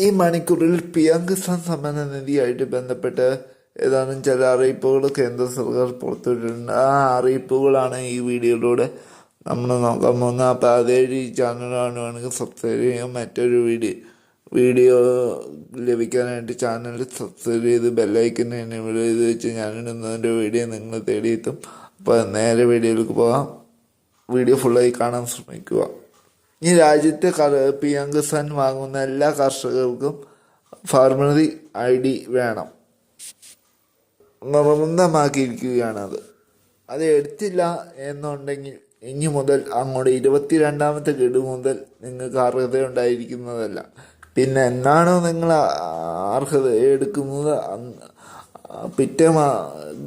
ഈ മണിക്കൂറിൽ P M Kisan സമ്മാന നിധിയായിട്ട് ബന്ധപ്പെട്ട് ഏതാനും ചില അറിയിപ്പുകൾ കേന്ദ്ര സർക്കാർ പുറത്തുവിട്ടിട്ടുണ്ട്. ആ അറിയിപ്പുകളാണ് ഈ വീഡിയോയിലൂടെ നമ്മൾ നോക്കാൻ പോകുന്നത്. അപ്പോൾ അതേഴ് ഈ ചാനലാണ് വേണമെങ്കിൽ സബ്സ്ക്രൈബ് ചെയ്യാം മറ്റൊരു വീഡിയോ വീഡിയോ ലഭിക്കാനായിട്ട് ചാനൽ സബ്സ്ക്രൈബ് ചെയ്ത് ബെല്ലൈക്കൻ എനേബിൾ ചെയ്ത് വെച്ച് ഞാനിടുന്നതിന്റെ വീഡിയോ നിങ്ങൾ തേടിയെത്തും. അപ്പോൾ നേരെ വീഡിയോയിലേക്ക് പോകാം. വീഡിയോ ഫുള്ളായി കാണാൻ ശ്രമിക്കുക. ഈ രാജ്യത്തെ പി എം കിസാൻ വാങ്ങുന്ന എല്ലാ കർഷകർക്കും ഫാർമറി ഐ ഡി വേണം. നിർബന്ധമാക്കിയിരിക്കുകയാണ് അത്. എടുത്തില്ല എന്നുണ്ടെങ്കിൽ ഇനി മുതൽ അങ്ങോട്ട് ഇരുപത്തിരണ്ടാമത്തെ ഗഡു മുതൽ നിങ്ങൾക്ക് അർഹത ഉണ്ടായിരിക്കുന്നതല്ല പിന്നെ എന്നാണോ നിങ്ങൾ അർഹത എടുക്കുന്നത് പിറ്റേ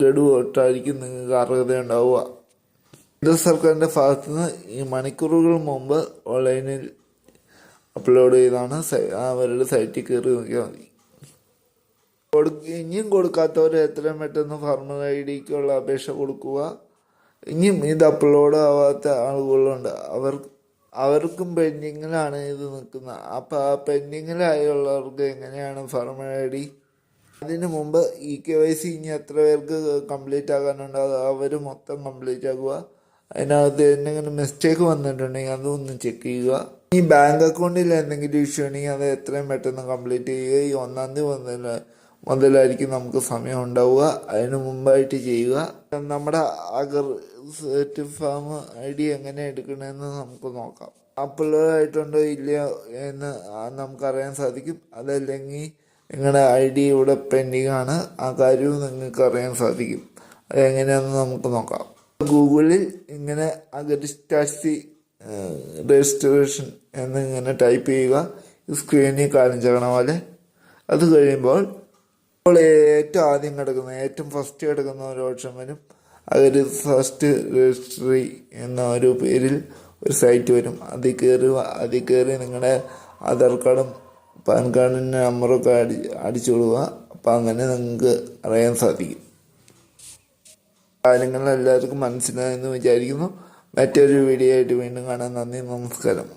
ഗഡു തൊട്ടായിരിക്കും നിങ്ങൾക്ക് അർഹത ഉണ്ടാവുക കേന്ദ്ര സർക്കാരിന്റെ ഭാഗത്തു നിന്ന് ഈ മണിക്കൂറുകൾ മുമ്പ് ഓൺലൈനിൽ അപ്ലോഡ് ചെയ്താണ് അവരുടെ സൈറ്റിൽ കയറി നോക്കിയാൽ മതി. കൊടുക്ക ഇനിയും കൊടുക്കാത്തവർ എത്രയും പെട്ടെന്ന് ഫാർമർ ഐ ഡിക്കുള്ള അപേക്ഷ കൊടുക്കുക. ഇനിയും ഇത് അപ്ലോഡ് ആവാത്ത ആളുകളുണ്ട്. അവർ അവർക്കും പെൻഡിങ്ങിലാണ് ഇത് നിൽക്കുന്നത് അപ്പോൾ ആ പെൻഡിങ്ങിലായുള്ളവർക്ക് എങ്ങനെയാണ് ഫാർമർ ഐ ഡി അതിന് മുമ്പ് ഇ കെ വൈ സി ഇനി എത്ര പേർക്ക് കംപ്ലീറ്റ് ആകാനുണ്ട്? അത് അവർ മൊത്തം കംപ്ലീറ്റ് ആക്കുക. അതിനകത്ത് എന്തെങ്കിലും മിസ്റ്റേക്ക് വന്നിട്ടുണ്ടെങ്കിൽ അതൊന്ന് ചെക്ക് ചെയ്യുക. ഈ ബാങ്ക് അക്കൗണ്ടിൽ എന്തെങ്കിലും ഇഷ്യൂ ഉണ്ടെങ്കിൽ അത് എത്രയും പെട്ടെന്ന് കംപ്ലീറ്റ് ചെയ്യുക. ഈ ഒന്നാം തീയതി മുതലായിരിക്കും നമുക്ക് സമയം ഉണ്ടാവുക. അതിന് മുമ്പായിട്ട് ചെയ്യുക. നമ്മുടെ അഗർ സെറ്റ് ഫാം ഐ ഡി എങ്ങനെ എടുക്കണമെന്ന് നമുക്ക് നോക്കാം. അപ്ലോഡ് ആയിട്ടുണ്ടോ ഇല്ലയോ എന്ന് നമുക്കറിയാൻ സാധിക്കും. അതല്ലെങ്കിൽ നിങ്ങളുടെ ഐ ഡി ഇവിടെ പെൻഡിങ് ആണ്. ആ കാര്യവും നിങ്ങൾക്ക് അറിയാൻ സാധിക്കും. അതെങ്ങനെയാണെന്ന് നമുക്ക് നോക്കാം. ഗൂഗിളിൽ ഇങ്ങനെ അഗരിസ്റ്റാസി രജിസ്ട്രേഷൻ എന്നിങ്ങനെ ടൈപ്പ് ചെയ്യുക. സ്ക്രീനിൽ കാണിച്ചേക്കണ പോലെ. അത് കഴിയുമ്പോൾ ഇപ്പോൾ ഏറ്റവും ആദ്യം കിടക്കുന്ന ഏറ്റവും ഫസ്റ്റ് കിടക്കുന്ന ഒരു ഓപ്ഷൻ വരും. അതൊരു ഫസ്റ്റ് രജിസ്ട്രി എന്ന ഒരു പേരിൽ ഒരു സൈറ്റ് വരും. അതിൽ കയറി അതിൽ കയറി നിങ്ങളുടെ ആധാർ കാർഡും പാൻ കാർഡിന്റെ നമ്പറൊക്കെ അടി അടിച്ചു കൊടുക്കുക അപ്പം അങ്ങനെ നിങ്ങൾക്ക് അറിയാൻ സാധിക്കും. കാര്യങ്ങൾ എല്ലാവർക്കും മനസ്സിലായെന്ന് വിചാരിക്കുന്നു. മറ്റൊരു വീഡിയോ ആയിട്ട് വീണ്ടും കാണാൻ നന്ദി നമസ്കാരം.